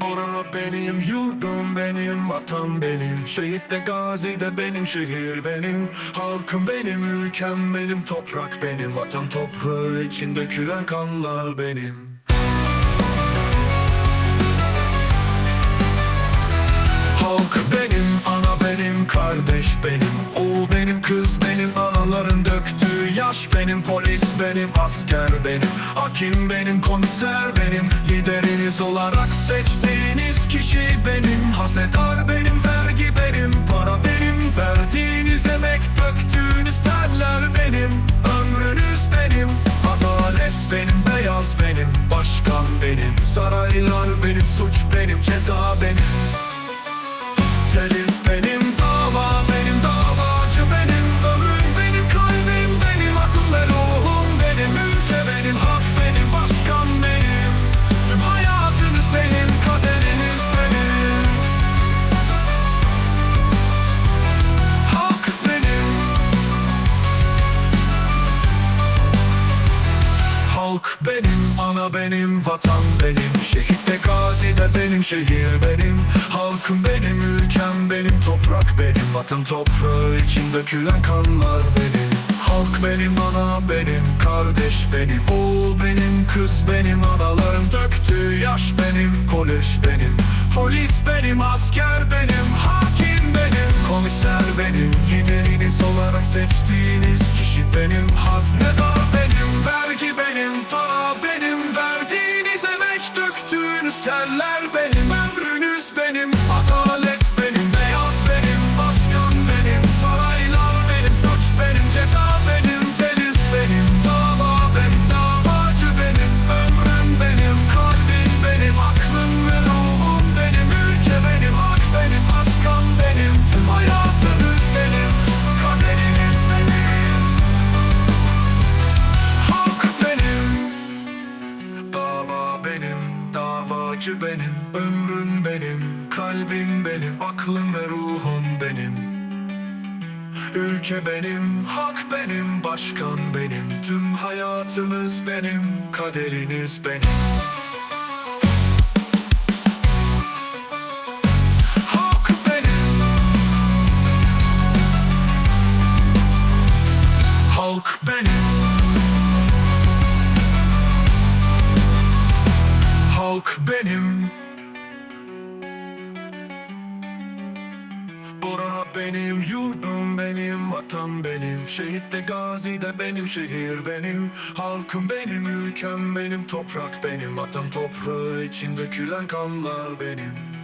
Bura benim yurdum benim vatan benim. Şehit de gazi de benim şehir benim. Halkım benim ülkem benim toprak benim. Vatan toprağı için dökülen kanlar benim. Halk benim, ana benim, kardeş benim. Oğul benim, kız benim, anaların döktüğü yaş benim Polis benim, asker benim, hakim benim, komiser benim. Lideriniz olarak seçtiğiniz kişi benim. Haznetar benim, vergi benim, para benim. Verdiğiniz emek, döktüğünüz terler benim. Ömrünüz benim, adalet benim, beyaz benim. Başkan benim, saraylar benim, suç benim, ceza benim. Telif Benim, ana benim, vatan benim. Şehit de gazi de benim, şehir benim. Halkım benim, ülkem benim, toprak benim. Vatan toprağı için dökülen kanlar benim. Halk benim, ana benim, kardeş benim. Oğul benim, kız benim, analarım döktüğü yaş benim Polis benim, polis benim, asker benim, hakim benim. Komiser benim, lideriniz olarak seçtiğiniz kişi benim. Haznedar benim, vergi benim, döktüğünüz terler davacı benim Ömrüm benim, kalbim benim Aklım ve ruhum benim. Ülke benim, hak benim Başkan benim Tüm hayatınız benim Kaderiniz benim Halk benim. Bura benim yurdum benim vatan benim. Şehit de gazi de benim şehir benim. Halkım benim ülkem benim toprak benim. Vatan toprağı için dökülen kanlar benim